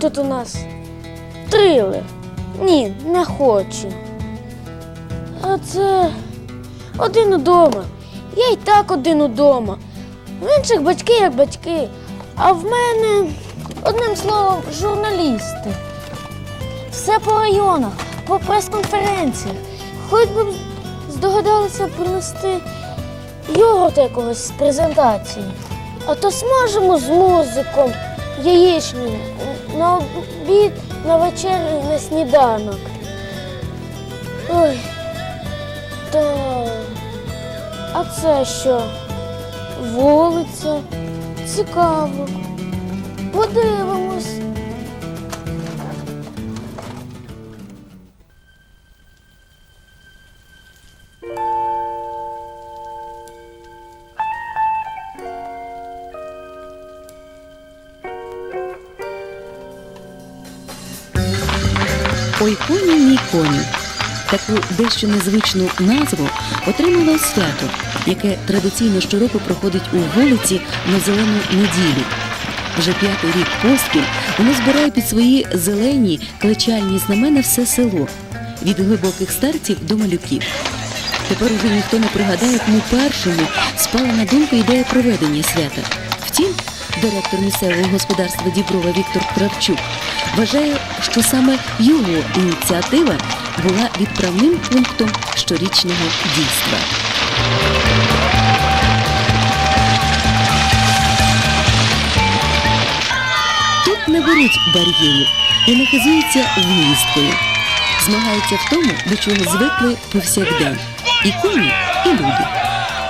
Тут у нас? Трилер. Ні, не хочу. А це один удома. Я й так один удома. В інших батьки як батьки. А в мене, одним словом, журналісти. Все по районах, по прес-конференціях. Хоч би здогадалися принести йогурт якогось з презентації. А то смажимо з музиком, яєчню на обід, на вечерю, на сніданок. Ой, так. А це що? Вулиця. Цікаво. Подивимось. Таку дещо незвичну назву отримало свято, яке традиційно щороку проходить у вулиці на зелену неділю. Вже п'ятий рік поспіль воно збирає під свої зелені клечальні знамена все село від глибоких старців до малюків. Тепер уже ніхто не пригадає, кому першому спала на думку ідея проведення свята. Втім, директор місцевого господарства Діброва Віктор Кравчук вважає, що саме його ініціатива була відправним пунктом щорічного дійства. Тут не беруть бар'єрів і не хизуються вмісткою. Змагаються в тому, до чого звикли повсякдень. І коні, і люди.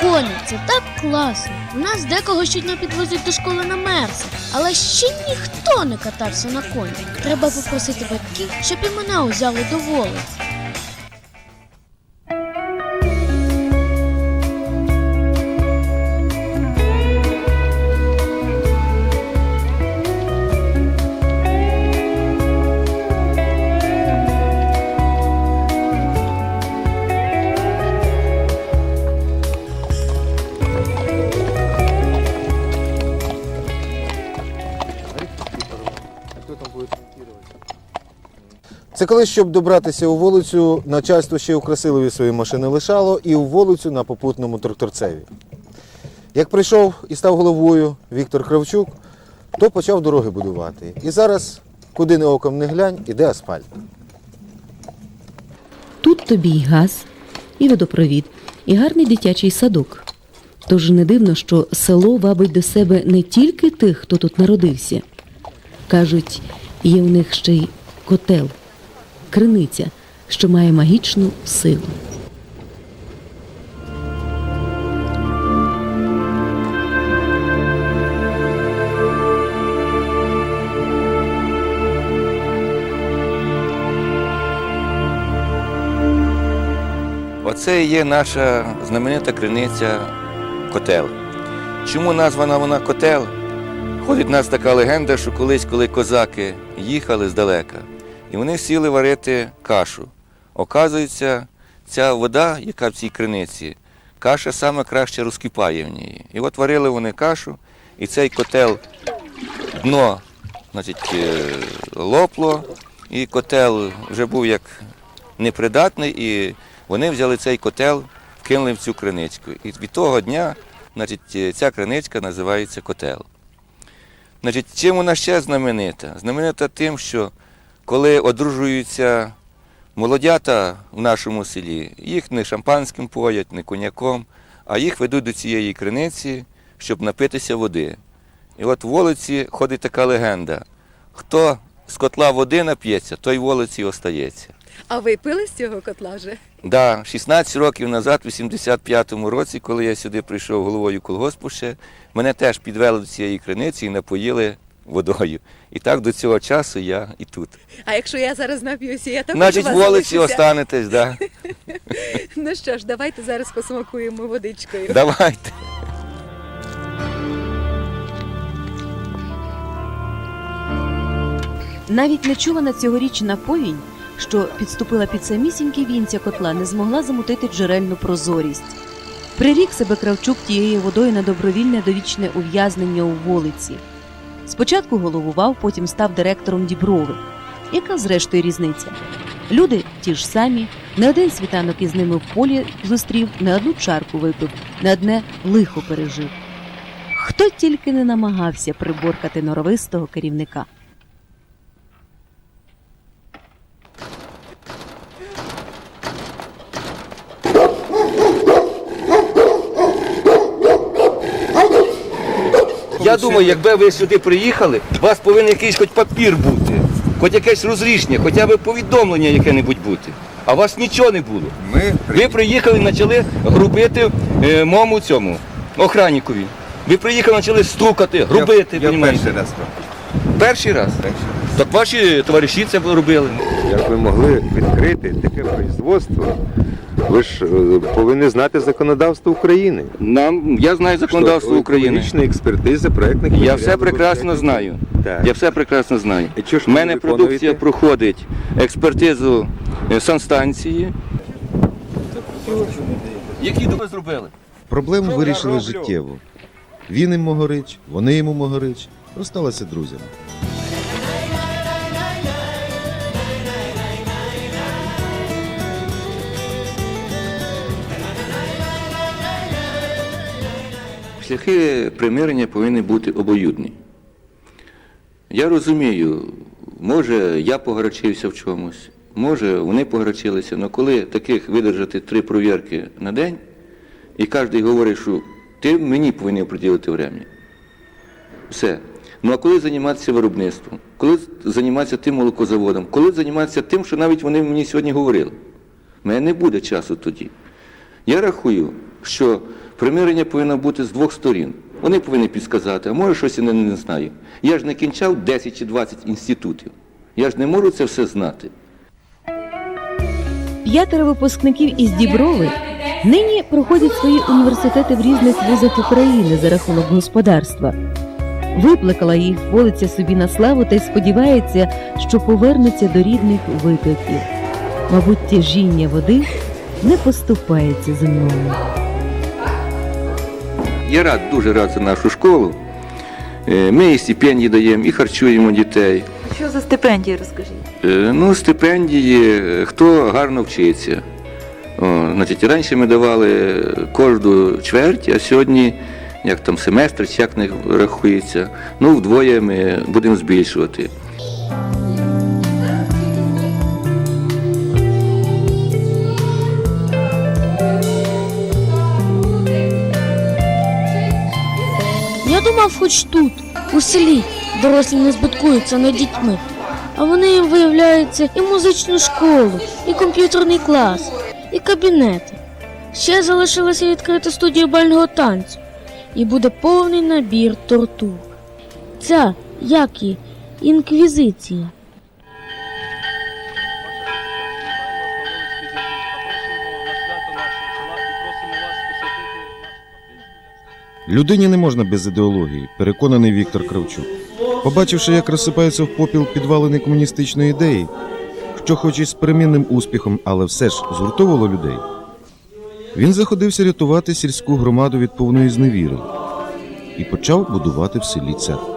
Коні, це так класно. Нас декого щодня підвозять до школи на мерсі, але ще ніхто не катався на коні. Треба попросити батьків, щоб і мене узяли до вулиць. Це коли, щоб добратися у вулицю, начальство ще у Красилові свої машини лишало і у вулицю на попутному тракторцеві. Як прийшов і став головою Віктор Кравчук, то почав дороги будувати. І зараз, куди не оком не глянь, іде асфальт. Тут тобі й газ, і водопровід, і гарний дитячий садок. Тож не дивно, що село вабить до себе не тільки тих, хто тут народився. Кажуть, є в них ще й котел, криниця, що має магічну силу. Оце і є наша знаменита криниця котел. Чому названа вона котел? Ходить в нас така легенда, що колись, коли козаки їхали здалека, і вони сіли варити кашу. Оказується, ця вода, яка в цій криниці, каша саме краще розкипає в ній. І от варили вони кашу, і цей котел дно значить, е, лопло, і котел вже був як непридатний, і вони взяли цей котел, кинули в цю криничку. І від того дня значить, е, ця криничка називається котел. Значить, чим вона ще знаменита? Знаменита тим, що коли одружуються молодята в нашому селі, їх не шампанським поять, не коньяком, а їх ведуть до цієї криниці, щоб напитися води. І от в вулиці ходить така легенда: хто з котла води нап'ється, той в вулиці остається. А ви пили з цього котла вже? Да, 16 років назад, в 85-му році, коли я сюди прийшов головою колгоспу ще, мене теж підвели до цієї криниці і напоїли водою. І так до цього часу я і тут. А якщо я зараз нап'юся, я також Значить, вулиці останетесь, да. Ну що ж, давайте зараз посмакуємо водичкою. Давайте. Навіть нечувана цьогорічна повінь, що підступила під самісінькі вінця котла, не змогла замутити джерельну прозорість. Прирік себе Кравчук тією водою на добровільне довічне ув'язнення у вулиці. Спочатку головував, потім став директором Діброви. Яка зрештою різниця? Люди ті ж самі, не один світанок із ними в полі зустрів, не одну чарку випив, не одне лихо пережив. Хто тільки не намагався приборкати норовистого керівника. Я думаю, якби ви сюди приїхали, у вас повинен якийсь хоч папір бути, хоч якесь розрішення, хоча б повідомлення яке-небудь бути. А у вас нічого не було. Ми Ви приїхали і почали грубити е, моєму цьому охранникові. Ви приїхали, почали стукати, грубити, я, я понімаєте? перший раз. Перший раз. Перший раз. Так ваші товариші це робили. Як ви могли відкрити таке производство? Ви ж е, повинні знати законодавство України. Нам я знаю законодавство Що України. екологічна експертиза проектних Я все прекрасно знаю. Так. Я все прекрасно знаю. І чого ж У мене продукція проходить експертизу е, санстанції. Які ви зробили? Проблему Що вирішили життєво. Він їм могорич, вони йому могорич. Розсталися друзями. Шляхи примирення повинні бути обоюдні. Я розумію, може я погорячився в чомусь, може вони погорячилися, але коли таких видержати три провірки на день, і кожен говорить, що ти мені повинен приділити время. Все. Ну а коли займатися виробництвом, коли займатися тим молокозаводом, коли займатися тим, що навіть вони мені сьогодні говорили, У мене не буде часу тоді. Я рахую, що примирення повинно бути з двох сторін. Вони повинні підсказати, а може щось я не, знаю. Я ж не кінчав 10 чи 20 інститутів. Я ж не можу це все знати. П'ятеро випускників із Діброви нині проходять свої університети в різних вузах України за рахунок господарства. Виплакала їх вулиця собі на славу та й сподівається, що повернуться до рідних викликів. Мабуть, тяжіння води не поступається земному. Я рад, дуже рад за нашу школу. Е, Ми і стипендії даємо, і харчуємо дітей. Що за стипендії, розкажіть? Е, Ну, стипендії, хто гарно вчиться. О, значить, раніше ми давали кожну чверть, а сьогодні, як там семестр, як не рахується, ну вдвоє ми будемо збільшувати. Я хоч тут, у селі, дорослі не збиткуються над дітьми. А вони їм виявляються і музичну школу, і комп'ютерний клас, і кабінети. Ще залишилася відкрита студія бального танцю. І буде повний набір тортур. Ця, як її, інквізиція. Людині не можна без ідеології, переконаний Віктор Кравчук. Побачивши, як розсипаються в попіл підвалини комуністичної ідеї, що хоч і з перемінним успіхом, але все ж згуртовувало людей, він заходився рятувати сільську громаду від повної зневіри і почав будувати в селі церкву.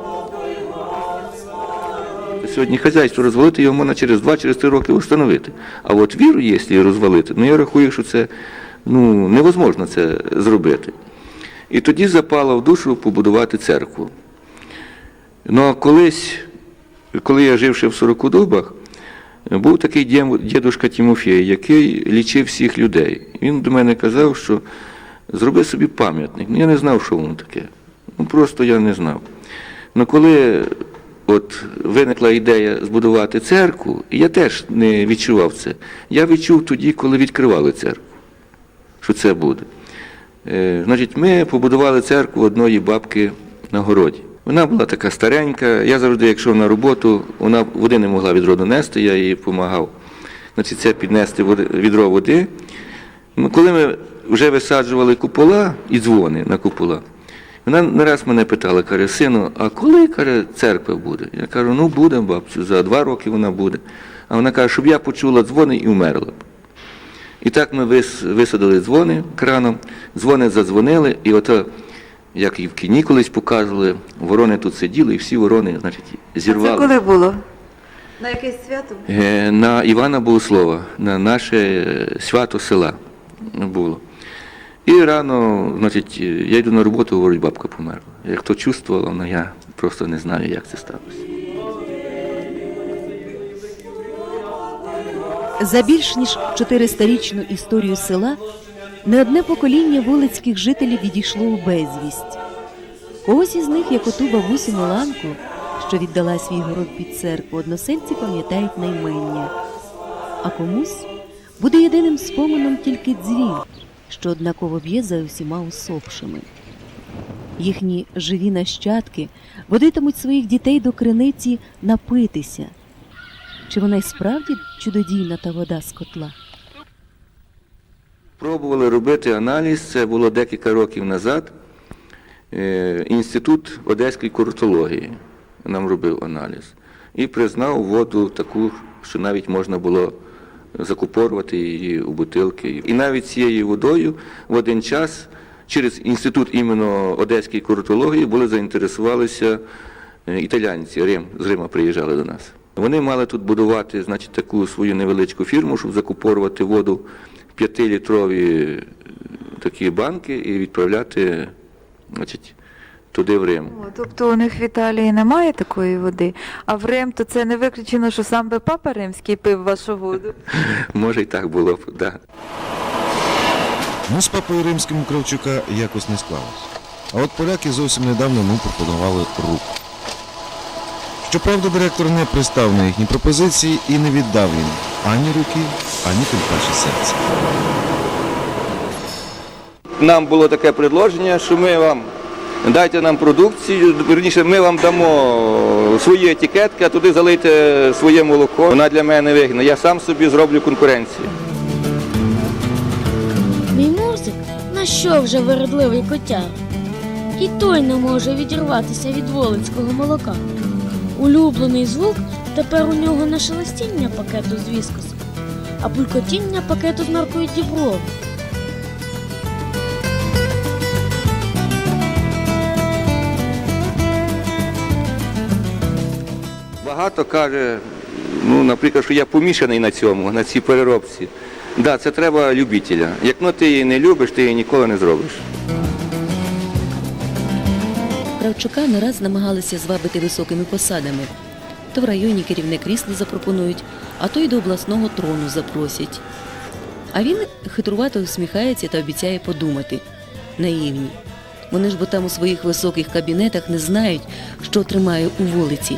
Сьогодні хазяйство розвалити його можна через 2-3 роки встановити. А от віру, якщо її розвалити, ну я рахую, що це ну, невозможно це зробити. І тоді запало в душу побудувати церкву. Ну а колись, коли я жив ще в Сорокудубах, був такий дідушка Тимофій, який лічив всіх людей. Він до мене казав, що зроби собі пам'ятник. Ну, я не знав, що воно таке. Ну просто я не знав. Ну коли от виникла ідея збудувати церкву, я теж не відчував це. Я відчув тоді, коли відкривали церкву, що це буде. Е, значить, ми побудували церкву одної бабки на городі. Вона була така старенька. Я завжди, якщо на роботу, вона води не могла відроду нести, я їй допомагав. Значить, це піднести відро води. Коли ми вже висаджували купола і дзвони на купола, вона не раз мене питала, каже, сину, а коли каже, церква буде? Я кажу, ну буде, бабцю, за два роки вона буде. А вона каже, щоб я почула дзвони і вмерла. б. І так ми вис- висадили дзвони краном, дзвони задзвонили, і ото як і в кіні колись показували, ворони тут сиділи, і всі ворони, значить, Це зірвали. коли було? На якесь свято? Е, На Івана Богослова, на наше е, свято села було. І рано, значить, я йду на роботу, говорить, бабка померла. Як то чувствувала, але я просто не знаю, як це сталося. За більш ніж 400-річну історію села не одне покоління вулицьких жителів відійшло у безвість. Когось із них, як оту бабусю Миланку, що віддала свій город під церкву, односельці пам'ятають наймення. А комусь буде єдиним споменом тільки дзвін, що однаково б'є за усіма усопшими. Їхні живі нащадки водитимуть своїх дітей до криниці напитися. Чи вона й справді чудодійна та вода з котла? Пробували робити аналіз, це було декілька років назад. Е, Інститут одеської куртології нам робив аналіз і признав воду таку, що навіть можна було закупорувати її у бутилки. І навіть цією водою в один час через інститут іменно одеської куртології були заінтересувалися е, італійці, Рим, з Рима приїжджали до нас. Вони мали тут будувати значить, таку свою невеличку фірму, щоб закупорувати воду в п'ятилітрові е, такі банки і відправляти значить, туди в Рим. О, тобто у них в Італії немає такої води, а в Рим то це не виключено, що сам би папа римський пив вашу воду. Може і так було б, да. Ну, з папою римським у Кравчука якось не склалось. А от поляки зовсім недавно йому пропонували руку. Щоправда, директор не пристав на їхні пропозиції і не віддав їм ані руки, ані тим паче серця. Нам було таке предложення, що ми вам дайте нам продукцію, верніше ми вам дамо свої етикетки, а туди залийте своє молоко. Вона для мене вигідна. Я сам собі зроблю конкуренцію. Мій мурзик, на що вже вередливий котяр? І той не може відірватися від волинського молока. Улюблений звук тепер у нього не шелестіння пакету з віскосом, а булькотіння пакету з маркою Діброво. Багато каже, ну, наприклад, що я помішаний на цьому, на цій переробці. Да, це треба любителя. Як ну, ти її не любиш, ти її ніколи не зробиш. Кравчука не раз намагалися звабити високими посадами. То в районі керівне крісло запропонують, а то й до обласного трону запросять. А він хитрувато усміхається та обіцяє подумати. Наївні. Вони ж бо там у своїх високих кабінетах не знають, що тримає у вулиці,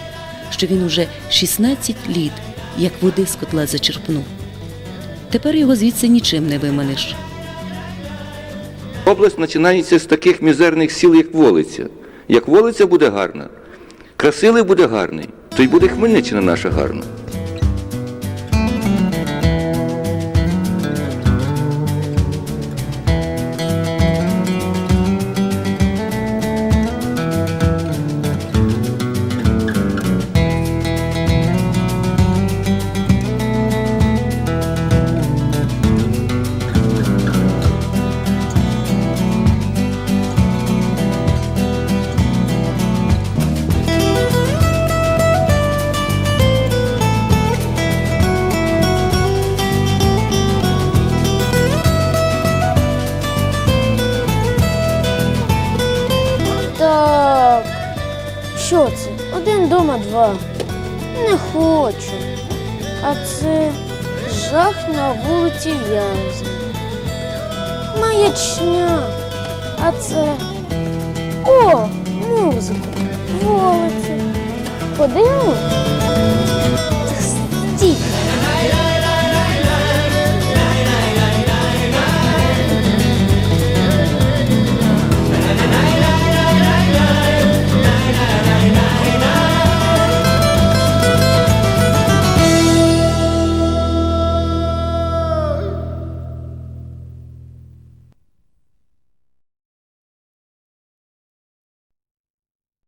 що він уже 16 літ, як води з котла зачерпнув. Тепер його звідси нічим не виманиш. Область починається з таких мізерних сіл, як Волиця. Як вулиця буде гарна, Красилий буде гарний, то й буде Хмельниччина наша гарна. два. Не хочу. А це жах на вулиці В'язня. Маячня. А це о, музика, вулиця. Подивимось. Стій.